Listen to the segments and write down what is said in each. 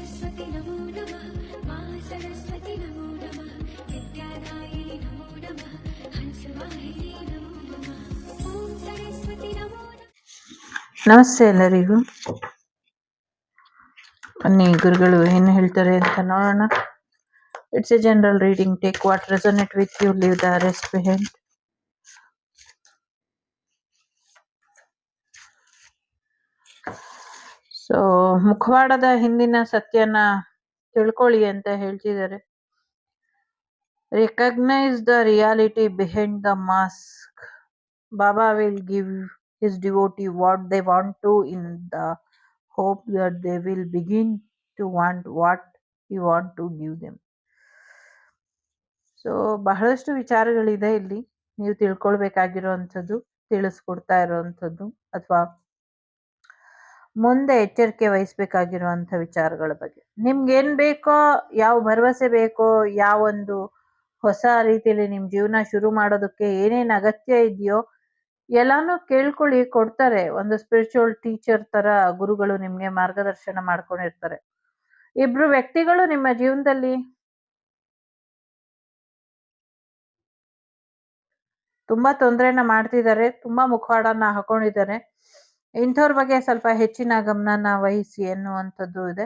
सरस्वति नमो नमः मा सरस्वति नमो नमः विद्यादायिनि नमो नमः हंसवाहिनी नमो नमः ॐ सरस्वति नमो नमः ನಮಸ್ತೆ ಎಲ್ಲರಿಗೂ ಬನ್ನಿ ಗುರುಗಳು ಏನು ಹೇಳ್ತಾರೆ ಅಂತ ನೋಡೋಣ it's a general reading take what resonate with you leave the rest behind so ಮುಖವಾಡದ ಹಿಂದಿನ ಸತ್ಯನ ತಿಳ್ಕೊಳ್ಳಿ ಅಂತ ಹೇಳ್ತಿದ್ದಾರೆ. Recognise the reality behind the mask Baba will give his devotee what they want to in the hope that they will begin to want what you want to give them so ಬಹಳಷ್ಟು ವಿಚಾರಗಳಿದೆ ಇಲ್ಲಿ. ನೀವು ತಿಳ್ಕೊಳ್ಬೇಕಾಗಿರೋ ಅಂಥದ್ದು ತಿಳಿಸ್ಕೊಡ್ತಾ ಇರೋವಂಥದ್ದು, ಅಥವಾ ಮುಂದೆ ಎಚ್ಚರಿಕೆ ವಹಿಸ್ಬೇಕಾಗಿರುವಂಥ ವಿಚಾರಗಳ ಬಗ್ಗೆ. ನಿಮ್ಗೆ ಏನ್ ಬೇಕೋ, ಯಾವ ಭರವಸೆ ಬೇಕೋ, ಯಾವೊಂದು ಹೊಸ ರೀತಿಯಲ್ಲಿ ನಿಮ್ ಜೀವನ ಶುರು ಮಾಡೋದಕ್ಕೆ ಏನೇನು ಅಗತ್ಯ ಇದೆಯೋ, ಎಲ್ಲಾನು ಕೇಳ್ಕೊಳ್ಳಿ, ಕೊಡ್ತಾರೆ. ಒಂದು ಸ್ಪಿರಿಚುವಲ್ ಟೀಚರ್ ತರ ಗುರುಗಳು ನಿಮ್ಗೆ ಮಾರ್ಗದರ್ಶನ ಮಾಡ್ಕೊಂಡಿರ್ತಾರೆ. ಇಬ್ರು ವ್ಯಕ್ತಿಗಳು ನಿಮ್ಮ ಜೀವನದಲ್ಲಿ? ತುಂಬಾ ತೊಂದರೆನ ಮಾಡ್ತಿದ್ದಾರೆ, ತುಂಬಾ ಮುಖವಾಡನ ಹಾಕೊಂಡಿದ್ದಾರೆ. ಇಂಥವ್ರ ಬಗ್ಗೆ ಸ್ವಲ್ಪ ಹೆಚ್ಚಿನ ಗಮನನ ವಹಿಸಿ ಎನ್ನುವಂಥದ್ದು ಇದೆ.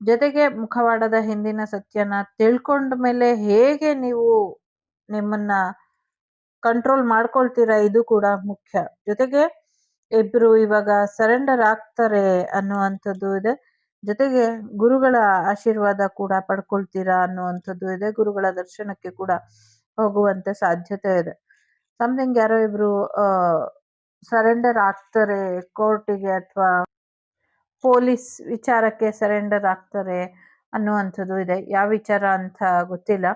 ಜೊತೆಗೆ ಮುಖವಾಡದ ಹಿಂದಿನ ಸತ್ಯನ ತಿಳ್ಕೊಂಡ ಮೇಲೆ ಹೇಗೆ ನೀವು ನಿಮ್ಮನ್ನ ಕಂಟ್ರೋಲ್ ಮಾಡ್ಕೊಳ್ತೀರಾ ಇದು ಕೂಡ ಮುಖ್ಯ. ಜೊತೆಗೆ ಇಬ್ರು ಇವಾಗ ಸರೆಂಡರ್ ಆಗ್ತಾರೆ ಅನ್ನುವಂಥದ್ದು ಇದೆ. ಜೊತೆಗೆ ಗುರುಗಳ ಆಶೀರ್ವಾದ ಕೂಡ ಪಡ್ಕೊಳ್ತೀರಾ ಅನ್ನುವಂಥದ್ದು ಇದೆ. ಗುರುಗಳ ದರ್ಶನಕ್ಕೆ ಕೂಡ ಹೋಗುವಂತ ಸಾಧ್ಯತೆ ಇದೆ. ಸಮಥಿಂಗ್ ಯಾರೋ ಇಬ್ರು ಸರೆಂಡರ್ ಆಗ್ತಾರೆ ಕೋರ್ಟಿಗೆ ಅಥವಾ ಪೊಲೀಸ್ ವಿಚಾರಕ್ಕೆ ಸರೆಂಡರ್ ಆಗ್ತಾರೆ ಅನ್ನುವಂಥದ್ದು ಇದೆ. ಯಾವ ವಿಚಾರ ಅಂತ ಗೊತ್ತಿಲ್ಲ.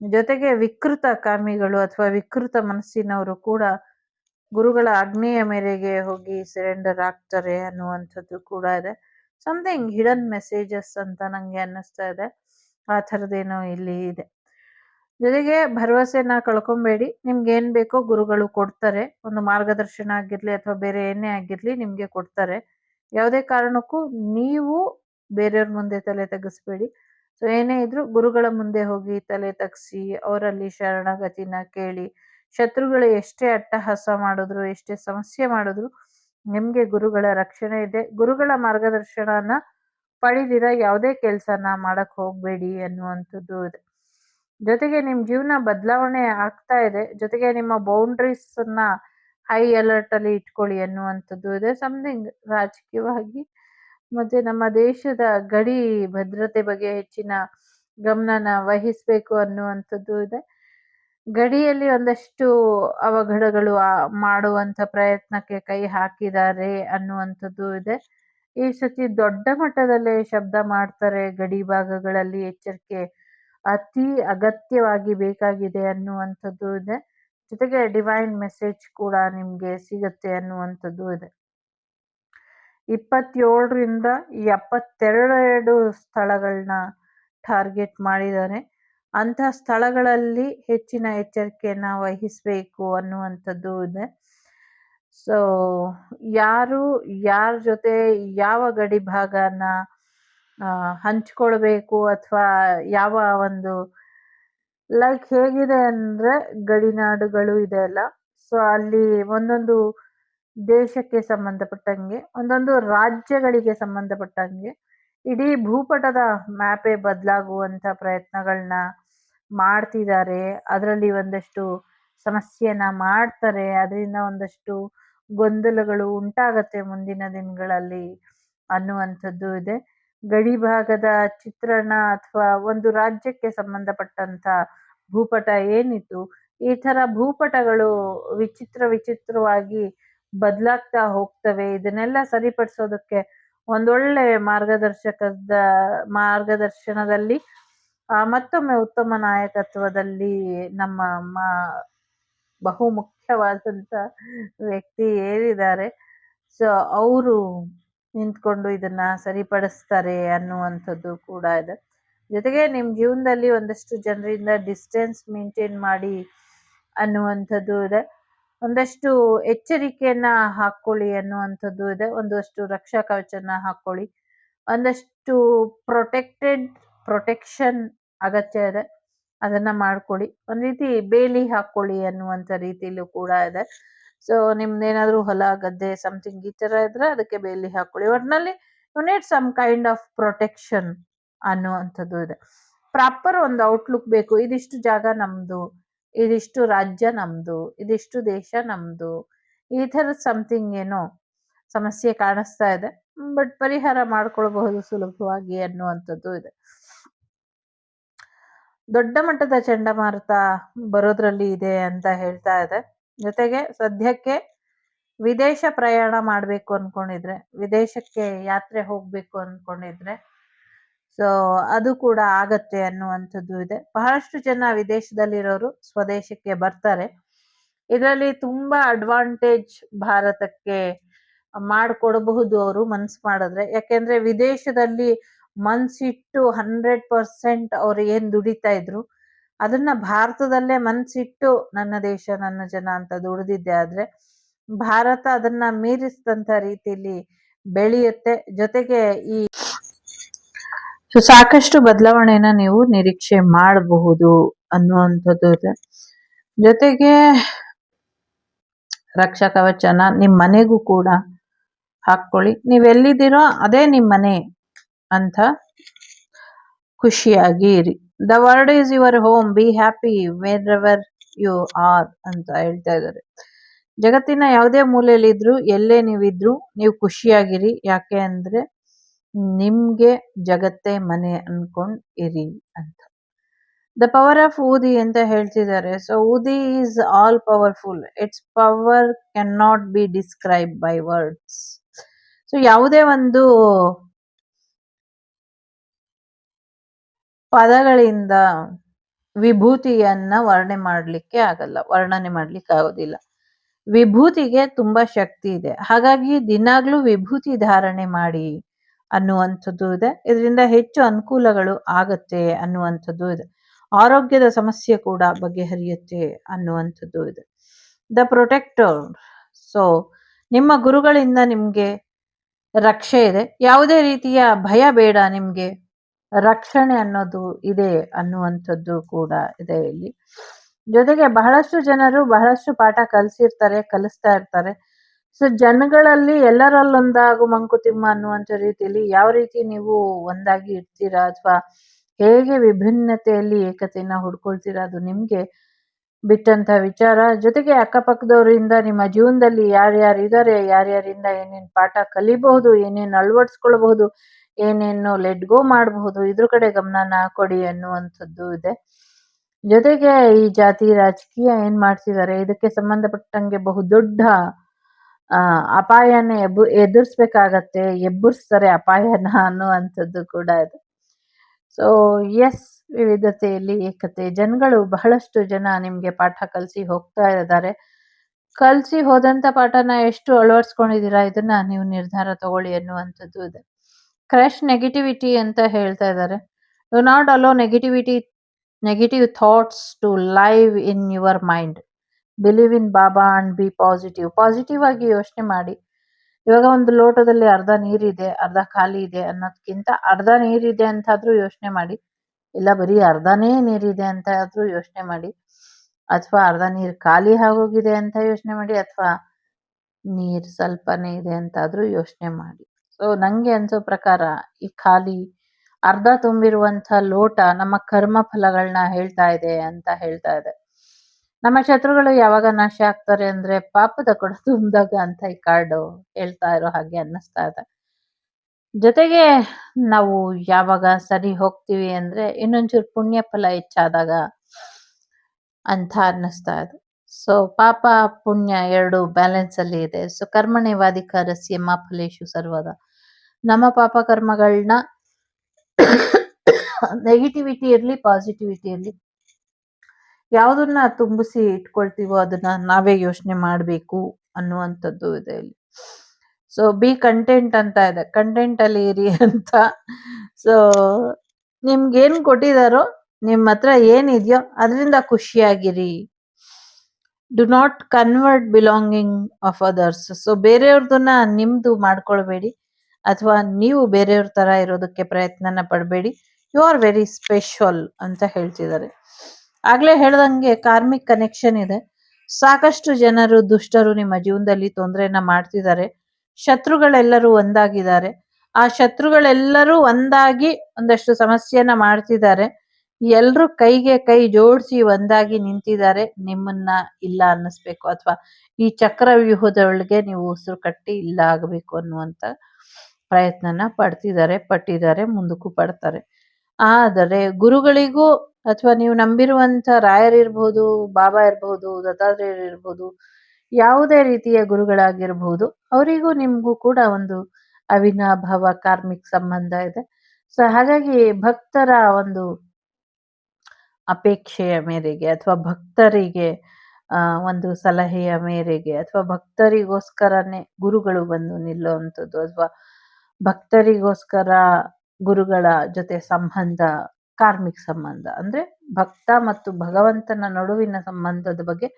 ಜೊತೆಗೆ ವಿಕೃತ ಕಾಮಿಗಳು ಅಥವಾ ವಿಕೃತ ಮನಸ್ಸಿನವರು ಕೂಡ ಗುರುಗಳ ಆಜ್ಞೆಯ ಮೇರೆಗೆ ಹೋಗಿ ಸರೆಂಡರ್ ಆಗ್ತಾರೆ ಅನ್ನುವಂಥದ್ದು ಕೂಡ ಇದೆ. ಸಮಥಿಂಗ್ ಹಿಡನ್ ಮೆಸೇಜಸ್ ಅಂತ ನಂಗೆ ಅನ್ನಿಸ್ತಾ ಇದೆ. ಆ ಥರದ್ದೇನೋ ಇಲ್ಲಿ ಇದೆ. ಜೊತೆಗೆ ಭರವಸೆನ ಕಳ್ಕೊಬೇಡಿ. ನಿಮ್ಗೆ ಏನ್ ಬೇಕೋ ಗುರುಗಳು ಕೊಡ್ತಾರೆ. ಒಂದು ಮಾರ್ಗದರ್ಶನ ಆಗಿರ್ಲಿ ಅಥವಾ ಬೇರೆ ಏನೇ ಆಗಿರ್ಲಿ ನಿಮ್ಗೆ ಕೊಡ್ತಾರೆ. ಯಾವುದೇ ಕಾರಣಕ್ಕೂ ನೀವು ಬೇರೆಯವ್ರ ಮುಂದೆ ತಲೆ ತಗ್ಗಿಸ್ಬೇಡಿ. ಸೊ ಏನೇ ಇದ್ರು ಗುರುಗಳ ಮುಂದೆ ಹೋಗಿ ತಲೆ ತಗ್ಸಿ, ಅವರಲ್ಲಿ ಶರಣಗತಿನ ಕೇಳಿ, ಶತ್ರುಗಳು ಎಷ್ಟೇ ಅಟ್ಟಹಾಸ ಮಾಡಿದ್ರು, ಎಷ್ಟೇ ಸಮಸ್ಯೆ ಮಾಡಿದ್ರು, ನಿಮ್ಗೆ ಗುರುಗಳ ರಕ್ಷಣೆ ಇದೆ. ಗುರುಗಳ ಮಾರ್ಗದರ್ಶನನ ಪಡೆದಿರ ಯಾವುದೇ ಕೆಲಸನ ಮಾಡಕ್ ಹೋಗ್ಬೇಡಿ ಅನ್ನುವಂಥದ್ದು ಇದೆ. ಜೊತೆಗೆ ನಿಮ್ಮ ಜೀವನ ಬದಲಾವಣೆ ಆಗ್ತಾ ಇದೆ. ಜೊತೆಗೆ ನಿಮ್ಮ ಬೌಂಡ್ರೀಸ್ ಅನ್ನ ಹೈ ಅಲರ್ಟ್ ಅಲ್ಲಿ ಇಟ್ಕೊಳ್ಳಿ ಅನ್ನುವಂಥದ್ದು ಇದೆ. ಸಮಥಿಂಗ್ ರಾಜಕೀಯವಾಗಿ ಮತ್ತೆ ನಮ್ಮ ದೇಶದ ಗಡಿ ಭದ್ರತೆ ಬಗ್ಗೆ ಹೆಚ್ಚಿನ ಗಮನನ ವಹಿಸಬೇಕು ಅನ್ನುವಂಥದ್ದು ಇದೆ. ಗಡಿಯಲ್ಲಿ ಒಂದಷ್ಟು ಅವಘಡಗಳು ಮಾಡುವಂಥ ಪ್ರಯತ್ನಕ್ಕೆ ಕೈ ಹಾಕಿದ್ದಾರೆ ಅನ್ನುವಂಥದ್ದು ಇದೆ. ಈ ಸತಿ ದೊಡ್ಡ ಮಟ್ಟದಲ್ಲೇ ಶಬ್ದ ಮಾಡ್ತಾರೆ ಗಡಿ ಭಾಗಗಳಲ್ಲಿ ಎಚ್ಚರಿಕೆ ಅತಿ ಅಗತ್ಯವಾಗಿ ಬೇಕಾಗಿದೆ ಅನ್ನುವಂಥದ್ದು ಇದೆ. ಜೊತೆಗೆ ಡಿವೈನ್ ಮೆಸೇಜ್ ಕೂಡ ನಿಮ್ಗೆ ಸಿಗುತ್ತೆ ಅನ್ನುವಂಥದ್ದು ಇದೆ. ಇಪ್ಪತ್ತೇಳರಿಂದ ಎಪ್ಪತ್ತೆರಡು ಸ್ಥಳಗಳನ್ನ ಟಾರ್ಗೆಟ್ ಮಾಡಿದ್ದಾರೆ. ಅಂತ ಸ್ಥಳಗಳಲ್ಲಿ ಹೆಚ್ಚಿನ ಎಚ್ಚರಿಕೆಯನ್ನ ವಹಿಸಬೇಕು ಅನ್ನುವಂಥದ್ದು ಇದೆ. ಸೊ ಯಾರು, ಯಾರ ಜೊತೆ ಯಾವ ಗಡಿ ಭಾಗನ ಹಂಚ್ಕೊಳ್ಬೇಕು ಅಥವಾ ಯಾವ ಒಂದು ಲೈಕ್ ಹೇಗಿದೆ ಅಂದ್ರೆ ಗಡಿನಾಡುಗಳು ಇದೆ ಅಲ್ಲ ಸೊ ಅಲ್ಲಿ ಒಂದೊಂದು ದೇಶಕ್ಕೆ ಸಂಬಂಧಪಟ್ಟಂಗೆ, ಒಂದೊಂದು ರಾಜ್ಯಗಳಿಗೆ ಸಂಬಂಧಪಟ್ಟಂಗೆ ಇಡೀ ಭೂಪಟದ ಮ್ಯಾಪೇ ಬದಲಾಗುವಂತ ಪ್ರಯತ್ನಗಳನ್ನ ಮಾಡ್ತಿದ್ದಾರೆ. ಅದರಲ್ಲಿ ಒಂದಷ್ಟು ಸಮಸ್ಯೆನ ಮಾಡ್ತಾರೆ. ಅದರಿಂದ ಒಂದಷ್ಟು ಗೊಂದಲಗಳು ಉಂಟಾಗತ್ತೆ ಮುಂದಿನ ದಿನಗಳಲ್ಲಿ ಅನ್ನುವಂಥದ್ದು ಇದೆ. ಗಡಿ ಭಾಗದ ಚಿತ್ರಣ ಅಥವಾ ಒಂದು ರಾಜ್ಯಕ್ಕೆ ಸಂಬಂಧಪಟ್ಟಂತ ಭೂಪಟ ಏನಿತ್ತು, ಈ ಥರ ಭೂಪಟಗಳು ವಿಚಿತ್ರ ವಿಚಿತ್ರವಾಗಿ ಬದಲಾಗ್ತಾ ಹೋಗ್ತವೆ. ಇದನ್ನೆಲ್ಲ ಸರಿಪಡಿಸೋದಕ್ಕೆ ಒಂದೊಳ್ಳೆ ಮಾರ್ಗದರ್ಶಕದ, ಮಾರ್ಗದರ್ಶನದಲ್ಲಿ ಮತ್ತೊಮ್ಮೆ ಉತ್ತಮ ನಾಯಕತ್ವದಲ್ಲಿ ನಮ್ಮ ಮಾ ಬಹು ಮುಖ್ಯವಾದಂತ ವ್ಯಕ್ತಿ ಏರಿದ್ದಾರೆ. ಸೊ ಅವರು ನಿಂತ್ಕೊಂಡು ಇದನ್ನ ಸರಿಪಡಿಸ್ತಾರೆ ಅನ್ನುವಂಥದ್ದು ಕೂಡ ಇದೆ. ಜೊತೆಗೆ ನಿಮ್ ಜೀವನದಲ್ಲಿ ಒಂದಷ್ಟು ಜನರಿಂದ ಡಿಸ್ಟೆನ್ಸ್ ಮೇಂಟೈನ್ ಮಾಡಿ ಅನ್ನುವಂಥದ್ದು ಇದೆ. ಒಂದಷ್ಟು ಎಚ್ಚರಿಕೆಯನ್ನ ಹಾಕೊಳ್ಳಿ ಅನ್ನುವಂಥದ್ದು ಇದೆ. ಒಂದಷ್ಟು ರಕ್ಷಾ ಕವಚನ ಹಾಕೊಳ್ಳಿ. ಒಂದಷ್ಟು ಪ್ರೊಟೆಕ್ಟೆಡ್ ಪ್ರೊಟೆಕ್ಷನ್ ಅಗತ್ಯ ಇದೆ. ಅದನ್ನ ಮಾಡ್ಕೊಳ್ಳಿ. ಒಂದ್ ರೀತಿ ಬೇಲಿ ಹಾಕೊಳ್ಳಿ ಅನ್ನುವಂತ ರೀತಿಲೂ ಕೂಡ ಇದೆ. ಸೊ ನಿಮ್ದೇನಾದ್ರೂ ಹೊಲ, ಗದ್ದೆ ಸಮಥಿಂಗ್ ಈ ತರ ಇದ್ರೆ ಅದಕ್ಕೆ ಬೇಲಿ ಹಾಕೊಳ್ಳಿ. ಒಟ್ನಲ್ಲಿ you need some kind of protection ಅನ್ನುವಂಥದ್ದು ಇದೆ. ಪ್ರಾಪರ್ ಒಂದು ಔಟ್ಲುಕ್ ಬೇಕು. ಇದಿಷ್ಟು ಜಾಗ ನಮ್ದು, ಇದಿಷ್ಟು ರಾಜ್ಯ ನಮ್ದು, ಇದಿಷ್ಟು ದೇಶ ನಮ್ದು, ಈ ಥರದ ಸಮಥಿಂಗ್ ಏನೋ ಸಮಸ್ಯೆ ಕಾಣಿಸ್ತಾ ಇದೆ. ಬಟ್ ಪರಿಹಾರ ಮಾಡ್ಕೊಳ್ಬಹುದು ಸುಲಭವಾಗಿ ಅನ್ನುವಂಥದ್ದು ಇದೆ. ದೊಡ್ಡ ಮಟ್ಟದ ಚಂಡಮಾರುತ ಬರೋದ್ರಲ್ಲಿ ಇದೆ ಅಂತ ಹೇಳ್ತಾ ಇದೆ. ಜೊತೆಗೆ ಸದ್ಯಕ್ಕೆ ವಿದೇಶ ಪ್ರಯಾಣ ಮಾಡ್ಬೇಕು ಅನ್ಕೊಂಡಿದ್ರೆ, ವಿದೇಶಕ್ಕೆ ಯಾತ್ರೆ ಹೋಗ್ಬೇಕು ಅನ್ಕೊಂಡಿದ್ರೆ ಸೊ ಅದು ಕೂಡ ಆಗತ್ತೆ ಅನ್ನುವಂಥದ್ದು ಇದೆ. ಬಹಳಷ್ಟು ಜನ ವಿದೇಶದಲ್ಲಿರೋರು ಸ್ವದೇಶಕ್ಕೆ ಬರ್ತಾರೆ. ಇದರಲ್ಲಿ ತುಂಬಾ ಅಡ್ವಾಂಟೇಜ್ ಭಾರತಕ್ಕೆ ಮಾಡಿಕೊಡಬಹುದು ಅವರು ಮನ್ಸ್ ಮಾಡಿದ್ರೆ. ಯಾಕೆಂದ್ರೆ ವಿದೇಶದಲ್ಲಿ ಮನ್ಸಿಟ್ಟು ಹಂಡ್ರೆಡ್ ಪರ್ಸೆಂಟ್ ಅವ್ರು ಏನ್ ದುಡಿತಾ ಇದ್ರು ಅದನ್ನ ಭಾರತದಲ್ಲೇ ಮನ್ಸಿಟ್ಟು ನನ್ನ ದೇಶ, ನನ್ನ ಜನ ಅಂತ ದುಡಿದಿದ್ದೆ ಆದ್ರೆ ಭಾರತ ಅದನ್ನ ಮೀರಿಸಿದಂತ ರೀತಿಯಲ್ಲಿ ಬೆಳೆಯುತ್ತೆ. ಜೊತೆಗೆ ಈ ಸಾಕಷ್ಟು ಬದಲಾವಣೆನ ನೀವು ನಿರೀಕ್ಷೆ ಮಾಡಬಹುದು ಅನ್ನುವಂಥದ್ದು ಇದೆ. ಜೊತೆಗೆ ರಕ್ಷಾ ಕವಚನ ನಿಮ್ ಮನೆಗೂ ಕೂಡ ಹಾಕೊಳ್ಳಿ ನೀವೆಲ್ಲಿದ್ದೀರೋ ಅದೇ ನಿಮ್ ಮನೆ ಅಂತ ಖುಷಿಯಾಗಿ ಇರಿ. The word is your home be happy wherever you are ಅಂತ ಹೇಳ್ತಾ ಇದ್ದಾರೆ. ಜಗತ್ತಿನ ಯಾವುದೇ ಮೂಲೆಯಲ್ಲಿ ಇದ್ರು ಎಲ್ಲೇ ನೀವಿದ್ರು, ನೀವು ಖುಷಿಯಾಗಿರಿ. ಯಾಕೆ ಅಂದ್ರೆ, ನಿಮ್ಗೆ ಜಗತ್ತೇ ಮನೆ ಅನ್ಕೊಂಡ್ ಇರಿ ಅಂತ. ದ ಪವರ್ ಆಫ್ ಊದಿ ಅಂತ ಹೇಳ್ತಿದ್ದಾರೆ. So udi is all powerful it's power can not be describe by words so ಯಾವುದೇ ಒಂದು ಪದಗಳಿಂದ ವಿಭೂತಿಯನ್ನ ವರ್ಣನೆ ಮಾಡ್ಲಿಕ್ಕೆ ಆಗಲ್ಲ, ವರ್ಣನೆ ಮಾಡ್ಲಿಕ್ಕೆ ಆಗೋದಿಲ್ಲ. ವಿಭೂತಿಗೆ ತುಂಬಾ ಶಕ್ತಿ ಇದೆ. ಹಾಗಾಗಿ ದಿನಾಗ್ಲೂ ವಿಭೂತಿ ಧಾರಣೆ ಮಾಡಿ ಅನ್ನುವಂಥದ್ದು ಇದೆ. ಇದರಿಂದ ಹೆಚ್ಚು ಅನುಕೂಲಗಳು ಆಗತ್ತೆ ಅನ್ನುವಂಥದ್ದು ಇದೆ. ಆರೋಗ್ಯದ ಸಮಸ್ಯೆ ಕೂಡ ಬಗೆಹರಿಯುತ್ತೆ ಅನ್ನುವಂಥದ್ದು ಇದೆ. The protector. ಸೊ, ನಿಮ್ಮ ಗುರುಗಳಿಂದ ನಿಮ್ಗೆ ರಕ್ಷೆ ಇದೆ. ಯಾವುದೇ ರೀತಿಯ ಭಯ ಬೇಡ ನಿಮ್ಗೆ. ರಕ್ಷಣೆ ಅನ್ನೋದು ಇದೆ ಅನ್ನುವಂಥದ್ದು ಕೂಡ ಇದೆ ಇಲ್ಲಿ. ಜೊತೆಗೆ ಬಹಳಷ್ಟು ಜನರು ಬಹಳಷ್ಟು ಪಾಠ ಕಲಿಸಿರ್ತಾರೆ, ಕಲಿಸ್ತಾ ಇರ್ತಾರೆ. ಸೊ ಜನಗಳಲ್ಲಿ ಎಲ್ಲರಲ್ಲೊಂದಾಗು ಮಂಕುತಿಮ್ಮ ಅನ್ನುವಂಥ ರೀತಿಯಲ್ಲಿ ಯಾವ ರೀತಿ ನೀವು ಒಂದಾಗಿ ಇರ್ತೀರಾ ಅಥವಾ ಹೇಗೆ ವಿಭಿನ್ನತೆಯಲ್ಲಿ ಏಕತೆಯನ್ನ ಹುಡ್ಕೊಳ್ತೀರಾ ಅದು ನಿಮ್ಗೆ ಬಿಟ್ಟಂತ ವಿಚಾರ. ಜೊತೆಗೆ ಅಕ್ಕಪಕ್ಕದವರಿಂದ, ನಿಮ್ಮ ಜೀವನದಲ್ಲಿ ಯಾರ್ಯಾರು ಇದಾರೆ ಯಾರ್ಯಾರಿಂದ ಏನೇನ್ ಪಾಠ ಕಲಿಬಹುದು, ಏನೇನ್ ಅಳವಡಿಸ್ಕೊಳ್ಬಹುದು ಏನೇನು ಲೆಟ್ ಗೋ ಮಾಡಬಹುದು, ಇದ್ರ ಕಡೆ ಗಮನನ ಕೊಡಿ ಅನ್ನುವಂಥದ್ದು ಇದೆ. ಜೊತೆಗೆ ಈ ಜಾತಿ ರಾಜಕೀಯ ಏನ್ ಮಾಡ್ತಿದ್ದಾರೆ ಇದಕ್ಕೆ ಸಂಬಂಧಪಟ್ಟಂಗೆ ಬಹುದೊಡ್ಡ ಅಪಾಯನ ಎಬ್, ಎದುರಿಸ್ಬೇಕಾಗತ್ತೆ, ಎಬ್ಬರ್ಸ್ತಾರೆ ಅಪಾಯನ ಅನ್ನುವಂಥದ್ದು ಕೂಡ ಇದೆ. ಸೊ ಎಸ್ ವಿವಿಧತೆಯಲ್ಲಿ ಏಕತೆ. ಜನಗಳು ಬಹಳಷ್ಟು ಜನ ನಿಮ್ಗೆ ಪಾಠ ಕಲಿಸಿ ಹೋಗ್ತಾ ಇದ್ದಾರೆ ಕಲಿಸಿ ಹೋದಂತ ಪಾಠನ ಎಷ್ಟು ಅಳವಡಿಸ್ಕೊಂಡಿದ್ದೀರಾ ಇದನ್ನ ನೀವು ನಿರ್ಧಾರ ತಗೊಳ್ಳಿ ಅನ್ನುವಂಥದ್ದು ಇದೆ. ಕ್ರಶ್ ನೆಗೆಟಿವಿಟಿ ಅಂತ ಹೇಳ್ತಾ ಇದ್ದಾರೆ. You not allow negativity negative thoughts to live in your mind believe in Baba and be positive positive ಆಗಿ ಯೋಚನೆ ಮಾಡಿ. ಇವಾಗ ಒಂದು ಲೋಟದಲ್ಲಿ ಅರ್ಧ ನೀರಿದೆ, ಅರ್ಧ ಖಾಲಿ ಇದೆ ಅನ್ನೋದಕ್ಕಿಂತ ಅರ್ಧ ನೀರಿದೆ ಅಂತಾದ್ರೂ ಯೋಚನೆ ಮಾಡಿ. ಇಲ್ಲ, ಬರೀ ಅರ್ಧನೇ ನೀರಿದೆ ಅಂತ ಆದ್ರೂ ಯೋಚನೆ ಮಾಡಿ. ಅಥವಾ ಅರ್ಧ ನೀರು ಖಾಲಿ ಆಗೋಗಿದೆ ಅಂತ ಯೋಚನೆ ಮಾಡಿ, ಅಥವಾ ನೀರ್ ಸ್ವಲ್ಪನೇ ಇದೆ ಅಂತಾದ್ರೂ ಯೋಚನೆ ಮಾಡಿ. ಸೊ ನಂಗೆ ಅನ್ಸೋ ಪ್ರಕಾರ ಈ ಖಾಲಿ ಅರ್ಧ ತುಂಬಿರುವಂತ ಲೋಟ ನಮ್ಮ ಕರ್ಮ ಫಲಗಳನ್ನ ಹೇಳ್ತಾ ಇದೆ ಅಂತ ಹೇಳ್ತಾ ಇದೆ. ನಮ್ಮ ಶತ್ರುಗಳು ಯಾವಾಗ ನಾಶ ಆಗ್ತಾರೆ ಅಂದ್ರೆ ಪಾಪದ ಕೊಡ ತುಂಬಿದಾಗ ಅಂತ ಈ ಕಾರ್ಡು ಹೇಳ್ತಾ ಇರೋ ಹಾಗೆ ಅನ್ನಿಸ್ತಾ ಇದೆ. ಜೊತೆಗೆ ನಾವು ಯಾವಾಗ ಸರಿ ಹೋಗ್ತೀವಿ ಅಂದ್ರೆ ಇನ್ನೊಂಚೂರು ಪುಣ್ಯ ಫಲ ಹೆಚ್ಚಾದಾಗ ಅಂತ ಅನ್ನಿಸ್ತಾ ಇದೆ. ಸೊ ಪಾಪ ಪುಣ್ಯ ಎರಡು ಬ್ಯಾಲೆನ್ಸ್ ಅಲ್ಲಿ ಇದೆ. ಸೊ ಕರ್ಮಣೇವಾಧಿಕಾರಸ್ಯ ಮಾ ಫಲೇಶು ಸರ್ವದ. ನಮ್ಮ ಪಾಪ ಕರ್ಮಗಳನ್ನ ನೆಗೆಟಿವಿಟಿ ಇರಲಿ ಪಾಸಿಟಿವಿಟಿ ಇರಲಿ, ಯಾವುದನ್ನ ತುಂಬಿಸಿ ಇಟ್ಕೊಳ್ತೀವೋ ಅದನ್ನ ನಾವೇ ಯೋಚನೆ ಮಾಡಬೇಕು ಅನ್ನುವಂಥದ್ದು ಇದೆ ಇಲ್ಲಿ. ಸೊ ಬಿ ಕಂಟೆಂಟ್ ಅಂತ ಇದೆ. ಕಂಟೆಂಟ್ ಅಲ್ಲಿ ಇರಿ ಅಂತ. ಸೊ ನಿಮ್ಗೆ ಏನ್ ಕೊಟ್ಟಿದಾರೋ ನಿಮ್ಮ ಹತ್ರ ಏನಿದೆಯೋ, ಅದರಿಂದ ಖುಷಿಯಾಗಿರಿ. Do not convert belonging of others so ಬೇರೆಯವ್ರದನ್ನ ನಿಮ್ದು ಮಾಡ್ಕೊಳ್ಬೇಡಿ ಅಥವಾ ನೀವು ಬೇರೆಯವ್ರ ತರ ಇರೋದಕ್ಕೆ ಪ್ರಯತ್ನನ ಪಡಬೇಡಿ. ಯು ಆರ್ ವೆರಿ ಸ್ಪೆಷಲ್ ಅಂತ ಹೇಳ್ತಿದ್ದಾರೆ. ಆಗ್ಲೇ ಹೇಳ್ದಂಗೆ ಕಾರ್ಮಿಕ್ ಕನೆಕ್ಷನ್ ಇದೆ. ಸಾಕಷ್ಟು ಜನರು, ದುಷ್ಟರು ನಿಮ್ಮ ಜೀವನದಲ್ಲಿ ತೊಂದರೆಯನ್ನ ಮಾಡ್ತಿದ್ದಾರೆ. ಶತ್ರುಗಳೆಲ್ಲರೂ ಒಂದಾಗಿದ್ದಾರೆ. ಆ ಶತ್ರುಗಳೆಲ್ಲರೂ ಒಂದಾಗಿ ಒಂದಷ್ಟು ಸಮಸ್ಯೆಯನ್ನ ಮಾಡ್ತಿದ್ದಾರೆ. ಎಲ್ರು ಕೈಗೆ ಕೈ ಜೋಡಿಸಿ ಒಂದಾಗಿ ನಿಂತಿದ್ದಾರೆ. ನಿಮ್ಮನ್ನ ಇಲ್ಲ ಅನ್ನಿಸ್ಬೇಕು ಅಥವಾ ಈ ಚಕ್ರ ವ್ಯೂಹದೊಳಗೆ ನೀವು ಉಸಿರು ಕಟ್ಟಿ ಇಲ್ಲ ಆಗಬೇಕು ಅನ್ನುವಂತ ಪ್ರಯತ್ನನ ಪಡ್ತಿದ್ದಾರೆ, ಪಟ್ಟಿದ್ದಾರೆ, ಮುಂದಕ್ಕೂ ಪಡ್ತಾರೆ. ಆದರೆ ಗುರುಗಳಿಗೂ ಅಥವಾ ನೀವು ನಂಬಿರುವಂತ ರಾಯರಿರ್ಬಹುದು ಬಾಬಾ ಇರ್ಬಹುದು ದತ್ತಾತ್ರೇಯರ್ ಇರ್ಬಹುದು ಯಾವುದೇ ರೀತಿಯ ಗುರುಗಳಾಗಿರ್ಬಹುದು ಅವರಿಗೂ ನಿಮಗೂ ಕೂಡ ಒಂದು ಅವಿನಾಭಾವ, ಕಾರ್ಮಿಕ ಸಂಬಂಧ ಇದೆ. ಸೊ ಹಾಗಾಗಿ ಭಕ್ತರ ಒಂದು ಅಪೇಕ್ಷೆಯ ಮೇರೆಗೆ ಅಥವಾ ಭಕ್ತರಿಗೆ ಒಂದು ಸಲಹೆಯ ಮೇರೆಗೆ ಅಥವಾ ಭಕ್ತರಿಗೋಸ್ಕರನೇ ಗುರುಗಳು ಬಂದು ನಿಲ್ಲುವಂಥದ್ದು ಅಥವಾ ಭಕ್ತರಿಗೋಸ್ಕರ ಗುರುಗಳ ಜೊತೆ ಸಂಬಂಧ, ಕಾರ್ಮಿಕ ಸಂಬಂಧ, ಅಂದ್ರೆ ಭಕ್ತ ಮತ್ತು ಭಗವಂತನ ನಡುವಿನ ಸಂಬಂಧದ ಬಗ್ಗೆ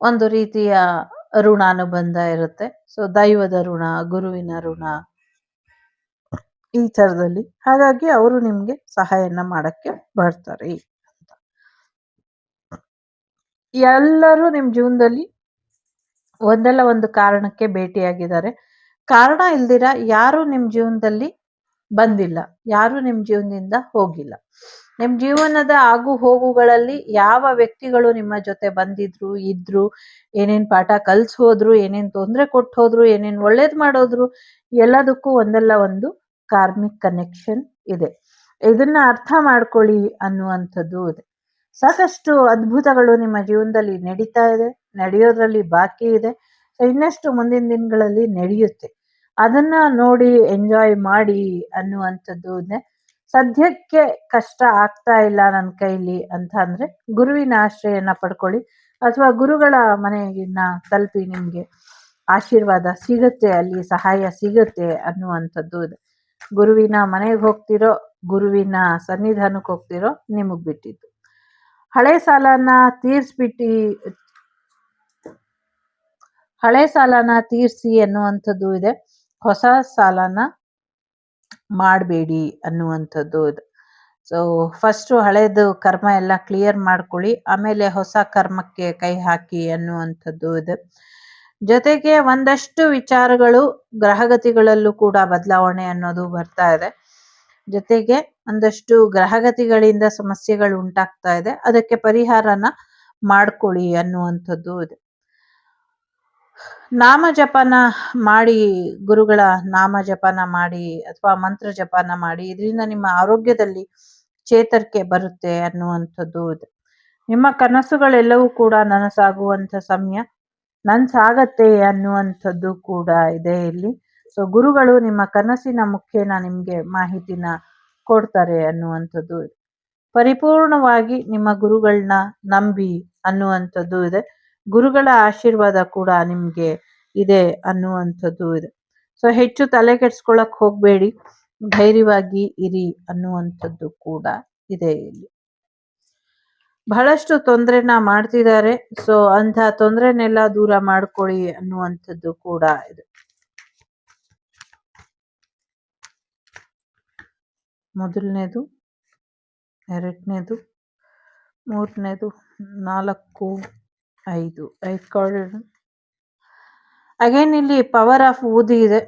ಒಂದು ರೀತಿಯ ಋಣಾನುಬಂಧ ಇರುತ್ತೆ. ಸೊ ದೈವದ ಋಣ, ಗುರುವಿನ ಋಣ ಈ ತರದಲ್ಲಿ ಹಾಗಾಗಿ ಅವರು ನಿಮ್ಗೆ ಸಹಾಯನ ಮಾಡಕ್ಕೆ ಬರ್ತಾರೆ ಎಲ್ಲರೂ ನಿಮ್ ಜೀವನದಲ್ಲಿ ಒಂದಲ್ಲ ಒಂದು ಕಾರಣಕ್ಕೆ ಭೇಟಿಯಾಗಿದ್ದಾರೆ. ಕಾರಣ ಇಲ್ದಿರ ಯಾರು ನಿಮ್ ಜೀವನದಲ್ಲಿ ಬಂದಿಲ್ಲ. ಯಾರು ನಿಮ್ ಜೀವನದಿಂದ ಹೋಗಿಲ್ಲ. ನಿಮ್ ಜೀವನದ ಆಗು ಹೋಗುಗಳಲ್ಲಿ ಯಾವ ವ್ಯಕ್ತಿಗಳು ನಿಮ್ಮ ಜೊತೆ ಬಂದಿದ್ರು, ಇದ್ರು, ಏನೇನ್ ಪಾಠ ಕಲ್ಸ್ ಹೋದ್ರು ಏನೇನ್ ತೊಂದ್ರೆ ಕೊಟ್ಟು ಹೋದ್ರು ಏನೇನ್ ಒಳ್ಳೇದ್ ಮಾಡೋದ್ರು, ಎಲ್ಲದಕ್ಕೂ ಒಂದಲ್ಲ ಒಂದು ಕಾರ್ಮಿಕ್ ಕನೆಕ್ಷನ್ ಇದೆ. ಇದನ್ನ ಅರ್ಥ ಮಾಡ್ಕೊಳ್ಳಿ ಅನ್ನುವಂಥದ್ದು ಇದೆ. ಸಾಕಷ್ಟು ಅದ್ಭುತಗಳು ನಿಮ್ಮ ಜೀವನದಲ್ಲಿ ನಡೀತಾ ಇದೆ, ನಡೆಯೋದ್ರಲ್ಲಿ ಬಾಕಿ ಇದೆ, ಇನ್ನಷ್ಟು ಮುಂದಿನ ದಿನಗಳಲ್ಲಿ ನಡೆಯುತ್ತೆ. ಅದನ್ನ ನೋಡಿ ಎಂಜಾಯ್ ಮಾಡಿ ಅನ್ನುವಂಥದ್ದು ಸದ್ಯಕ್ಕೆ ಕಷ್ಟ ಆಗ್ತಾ ಇಲ್ಲ ನನ್ನ ಕೈಲಿ ಅಂತ ಅಂದ್ರೆ ಗುರುವಿನ ಆಶ್ರಯನ ಪಡ್ಕೊಳ್ಳಿ. ಅಥವಾ ಗುರುಗಳ ಮನೆಯನ್ನ ತಲುಪಿ ನಿಮ್ಗೆ ಆಶೀರ್ವಾದ ಸಿಗುತ್ತೆ, ಅಲ್ಲಿ ಸಹಾಯ ಸಿಗುತ್ತೆ ಅನ್ನುವಂಥದ್ದು ಇದೆ. ಗುರುವಿನ ಮನೆಗೆ ಹೋಗ್ತಿರೋ, ಗುರುವಿನ ಸನ್ನಿಧಾನಕ್ಕೆ ಹೋಗ್ತಿರೋ ನಿಮಗೆ ಬಿಟ್ಟಿದ್ದು. ಹಳೆ ಸಾಲನ ತೀರ್ಸ್ಬಿಟ್ಟಿ, ಹಳೆ ಸಾಲನ ತೀರ್ಸಿ ಅನ್ನುವಂಥದ್ದು ಇದೆ. ಹೊಸ ಸಾಲನ ಮಾಡಬೇಡಿ ಅನ್ನುವಂಥದ್ದು ಇದೆ. ಸೊ ಫಸ್ಟ್ ಹಳೇದು ಕರ್ಮ ಎಲ್ಲ ಕ್ಲಿಯರ್ ಮಾಡ್ಕೊಳ್ಳಿ, ಆಮೇಲೆ ಹೊಸ ಕರ್ಮಕ್ಕೆ ಕೈ ಹಾಕಿ ಅನ್ನುವಂಥದ್ದು ಇದೆ. ಜೊತೆಗೆ ಒಂದಷ್ಟು ವಿಚಾರಗಳು ಗ್ರಹಗತಿಗಳಲ್ಲೂ ಕೂಡ ಬದಲಾವಣೆ ಅನ್ನೋದು ಬರ್ತಾ ಇದೆ. ಜೊತೆಗೆ ಒಂದಷ್ಟು ಗ್ರಹಗತಿಗಳಿಂದ ಸಮಸ್ಯೆಗಳು ಉಂಟಾಗ್ತಾ ಇದೆ. ಅದಕ್ಕೆ ಪರಿಹಾರನ ಮಾಡ್ಕೊಳ್ಳಿ ಅನ್ನುವಂಥದ್ದು ಇದೆ. ನಾಮ ಜಪನ ಮಾಡಿ, ಗುರುಗಳ ನಾಮ ಜಪನ ಮಾಡಿ ಅಥವಾ ಮಂತ್ರ ಜಪನ ಮಾಡಿ, ಇದರಿಂದ ನಿಮ್ಮ ಆರೋಗ್ಯದಲ್ಲಿ ಚೇತರಿಕೆ ಬರುತ್ತೆ ಅನ್ನುವಂಥದ್ದು ಇದೆ. ನಿಮ್ಮ ಕನಸುಗಳೆಲ್ಲವೂ ಕೂಡ ನನಸಾಗುವಂತ ಸಮಯ. ನನ್ಸಾಗತ್ತೆ ಅನ್ನುವಂಥದ್ದು ಕೂಡ ಇದೆ ಇಲ್ಲಿ. ಸೊ ಗುರುಗಳು ನಿಮ್ಮ ಕನಸಿನ ಮುಖೇನ ನಿಮ್ಗೆ ಮಾಹಿತಿನ ಕೊಡ್ತಾರೆ ಅನ್ನುವಂಥದ್ದು. ಪರಿಪೂರ್ಣವಾಗಿ ನಿಮ್ಮ ಗುರುಗಳನ್ನ ನಂಬಿ ಅನ್ನುವಂಥದ್ದು ಇದೆ. ಗುರುಗಳ ಆಶೀರ್ವಾದ ಕೂಡ ನಿಮ್ಗೆ ಇದೆ ಅನ್ನುವಂಥದ್ದು ಇದೆ. ಸೊ ಹೆಚ್ಚು ತಲೆ ಕೆಡ್ಸ್ಕೊಳಕ್ ಹೋಗ್ಬೇಡಿ. ಧೈರ್ಯವಾಗಿ ಇರಿ ಅನ್ನುವಂಥದ್ದು ಕೂಡ ಇದೆ ಇಲ್ಲಿ. ಬಹಳಷ್ಟು ತೊಂದರೆನ ಮಾಡ್ತಿದ್ದಾರೆ. ಸೊ ಅಂತ ತೊಂದ್ರೆನೆಲ್ಲ ದೂರ ಮಾಡ್ಕೊಳ್ಳಿ ಅನ್ನುವಂಥದ್ದು ಕೂಡ ಇದು. ಮೊದಲನೇದು, ಎರಡನೇದು, ಮೂರನೇದು, ನಾಲ್ಕು, ಐದು. ಐದು ಕಾರ್ಡ್ ಅಗೇನ್ ಇಲ್ಲಿ ಪವರ್ ಆಫ್ ಊದಿ ಇದೆ.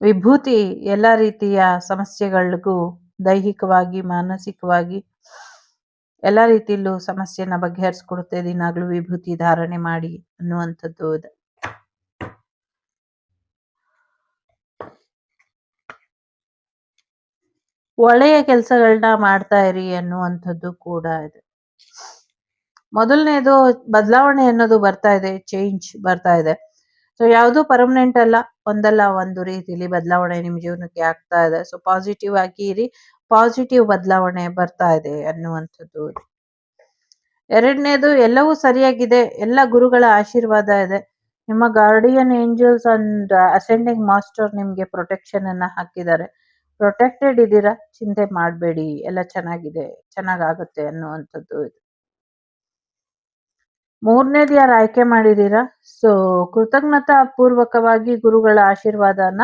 ವಿಭೂತಿ ಎಲ್ಲ ರೀತಿಯ ಸಮಸ್ಯೆಗಳಿಗೂ ದೈಹಿಕವಾಗಿ, ಮಾನಸಿಕವಾಗಿ ಎಲ್ಲ ರೀತಿಯಲ್ಲೂ ಸಮಸ್ಯೆನ ಬಗೆಹರಿಸ್ಕೊಡುತ್ತೆ. ದಿನಾಗ್ಲೂ ವಿಭೂತಿ ಧಾರಣೆ ಮಾಡಿ ಅನ್ನುವಂಥದ್ದು ಇದೆ. ಒಳ್ಳೆಯ ಕೆಲಸಗಳನ್ನ ಮಾಡ್ತಾ ಇರಿ ಅನ್ನುವಂಥದ್ದು ಕೂಡ ಇದೆ. ಮೊದಲನೇದು ಬದಲಾವಣೆ ಅನ್ನೋದು ಬರ್ತಾ ಇದೆ ಚೇಂಜ್ ಬರ್ತಾ ಇದೆ. ಸೊ ಯಾವುದು ಪರ್ಮನೆಂಟ್ ಅಲ್ಲ. ಒಂದಲ್ಲ ಒಂದು ರೀತಿಲಿ ಬದಲಾವಣೆ ನಿಮ್ಮ ಜೀವನಕ್ಕೆ ಆಗ್ತಾ ಇದೆ. ಸೊ ಪಾಸಿಟಿವ್ ಆಗಿ ಇರಿ. ಪಾಸಿಟಿವ್ ಬದಲಾವಣೆ ಬರ್ತಾ ಇದೆ ಅನ್ನುವಂಥದ್ದು. ಎರಡನೇದು, ಎಲ್ಲವೂ ಸರಿಯಾಗಿದೆ. ಎಲ್ಲ ಗುರುಗಳ ಆಶೀರ್ವಾದ ಇದೆ. ನಿಮ್ಮ guardian angels and ascending master ನಿಮ್ಗೆ ಪ್ರೊಟೆಕ್ಷನ್ ಅನ್ನ ಹಾಕಿದ್ದಾರೆ. ಪ್ರೊಟೆಕ್ಟೆಡ್ ಇದ್ದೀರಾ? ಚಿಂತೆ ಮಾಡಬೇಡಿ. ಎಲ್ಲ ಚೆನ್ನಾಗಿದೆ. ಚೆನ್ನಾಗಾಗುತ್ತೆ ಅನ್ನುವಂಥದ್ದು ಇದೆ. ಮೂರನೇದು ಯಾರು ಆಯ್ಕೆ ಮಾಡಿದ್ದೀರಾ ಸೊ ಕೃತಜ್ಞತಾ ಪೂರ್ವಕವಾಗಿ ಗುರುಗಳ ಆಶೀರ್ವಾದನ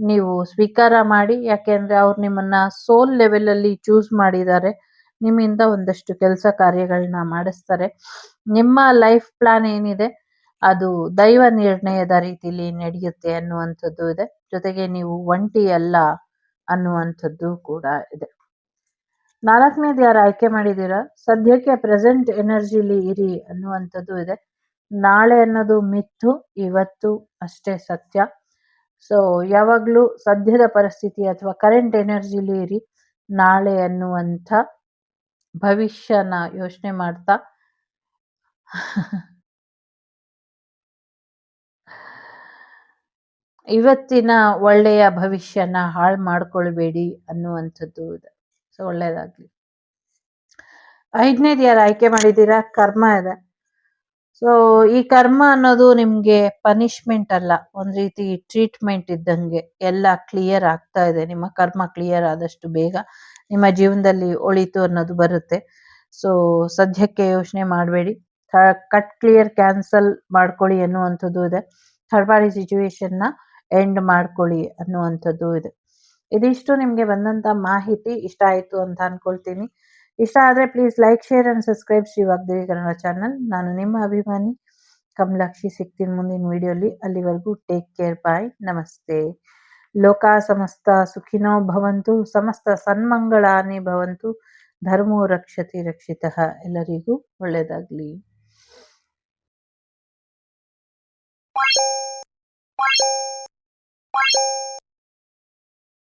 ನೀವು ಸ್ವೀಕಾರ ಮಾಡಿ, ಯಾಕೆಂದ್ರೆ ಅವ್ರು ನಿಮ್ಮನ್ನ ಸೋಲ್ ಲೆವೆಲ್ ಅಲ್ಲಿ ಚೂಸ್ ಮಾಡಿದ್ದಾರೆ. ನಿಮ್ಮಿಂದ ಒಂದಷ್ಟು ಕೆಲಸ ಕಾರ್ಯಗಳನ್ನ ಮಾಡಿಸ್ತಾರೆ. ನಿಮ್ಮ ಲೈಫ್ ಪ್ಲಾನ್ ಏನಿದೆ? ಅದು ದೈವ ನಿರ್ಣಯದ ರೀತಿಲಿ ನಡೆಯುತ್ತೆ ಅನ್ನುವಂಥದ್ದು ಇದೆ. ಜೊತೆಗೆ ನೀವು ಒಂಟಿ ಅಲ್ಲ ಅನ್ನುವಂಥದ್ದು ಕೂಡ ಇದೆ. ನಾಲ್ಕನೇದು ಯಾರು ಆಯ್ಕೆ ಮಾಡಿದ್ದೀರಾ? ಸದ್ಯಕ್ಕೆ ಪ್ರೆಸೆಂಟ್ ಎನರ್ಜಿಲಿ ಇರಿ ಅನ್ನುವಂಥದ್ದು ಇದೆ. ನಾಳೆ ಅನ್ನೋದು ಮಿತ್ತು ಇವತ್ತು ಅಷ್ಟೇ ಸತ್ಯ. ಸೊ ಯಾವಾಗಲೂ ಸದ್ಯದ ಪರಿಸ್ಥಿತಿ ಅಥವಾ ಕರೆಂಟ್ ಎನರ್ಜಿಲಿ ಇರಿ, ನಾಳೆ ಅನ್ನುವಂಥ ಭವಿಷ್ಯನ ಯೋಚನೆ ಮಾಡ್ತಾ. ಇವತ್ತಿನ ಒಳ್ಳೆಯ ಭವಿಷ್ಯನ ಹಾಳು ಮಾಡ್ಕೊಳ್ಬೇಡಿ ಅನ್ನುವಂಥದ್ದು ಇದೆ. ಸೊ, ಒಳ್ಳೇದಾಗ್ಲಿ. ಐದನೇದು ಯಾರು ಆಯ್ಕೆ ಮಾಡಿದ್ದೀರಾ? ಕರ್ಮ ಇದೆ. ಸೊ, ಈ ಕರ್ಮ ಅನ್ನೋದು ನಿಮ್ಗೆ ಪನಿಷ್ಮೆಂಟ್ ಅಲ್ಲ. ಒಂದ್ ರೀತಿ ಟ್ರೀಟ್ಮೆಂಟ್ ಇದ್ದಂಗೆ ಎಲ್ಲ ಕ್ಲಿಯರ್ ಆಗ್ತಾ ಇದೆ. ನಿಮ್ಮ ಕರ್ಮ ಕ್ಲಿಯರ್ ಆದಷ್ಟು ಬೇಗ ನಿಮ್ಮ ಜೀವನದಲ್ಲಿ ಒಳಿತು ಅನ್ನೋದು ಬರುತ್ತೆ. ಸೊ, ಸದ್ಯಕ್ಕೆ ಯೋಚನೆ ಮಾಡಬೇಡಿ. ಕಟ್ ಕ್ಲಿಯರ್ ಕ್ಯಾನ್ಸಲ್ ಮಾಡ್ಕೊಳ್ಳಿ ಅನ್ನುವಂಥದ್ದು ಇದೆ. ಥರ್ಡ್ ಪಾರ್ಟಿ ಸಿಚುವೇಶನ್ನ ಎಂಡ್ ಮಾಡ್ಕೊಳ್ಳಿ ಅನ್ನುವಂಥದ್ದು ಇದೆ. ಇದಿಷ್ಟು ನಿಮಗೆ ಬಂದಂತ ಮಾಹಿತಿ ಇಷ್ಟ ಆಯಿತು ಅಂತ ಅನ್ಕೊಳ್ತೀನಿ. ಇಷ್ಟ ಆದರೆ please like share and subscribe Shri Vagdevi Kannada channel ನಾನು ನಿಮ್ಮ ಅಭಿಮಾನಿ ಕಮಲಾಕ್ಷಿ ಸಿಗ್ತೀನಿ ಮುಂದಿನ ವಿಡಿಯೋಲಿ. ಅಲ್ಲಿವರೆಗೂ ಟೇಕ್ ಕೇರ್ ಬಾಯ್ ನಮಸ್ತೆ. ಲೋಕ ಸಮಸ್ತ ಸುಖಿನೋ ಭವಂತು, ಸಮಸ್ತ ಸನ್ಮಂಗಳಾನೇ ಭವಂತು, ಧರ್ಮೋ ರಕ್ಷತಿ ರಕ್ಷಿತಃ. ಎಲ್ಲರಿಗೂ ಒಳ್ಳೆಯದಾಗ್ಲಿ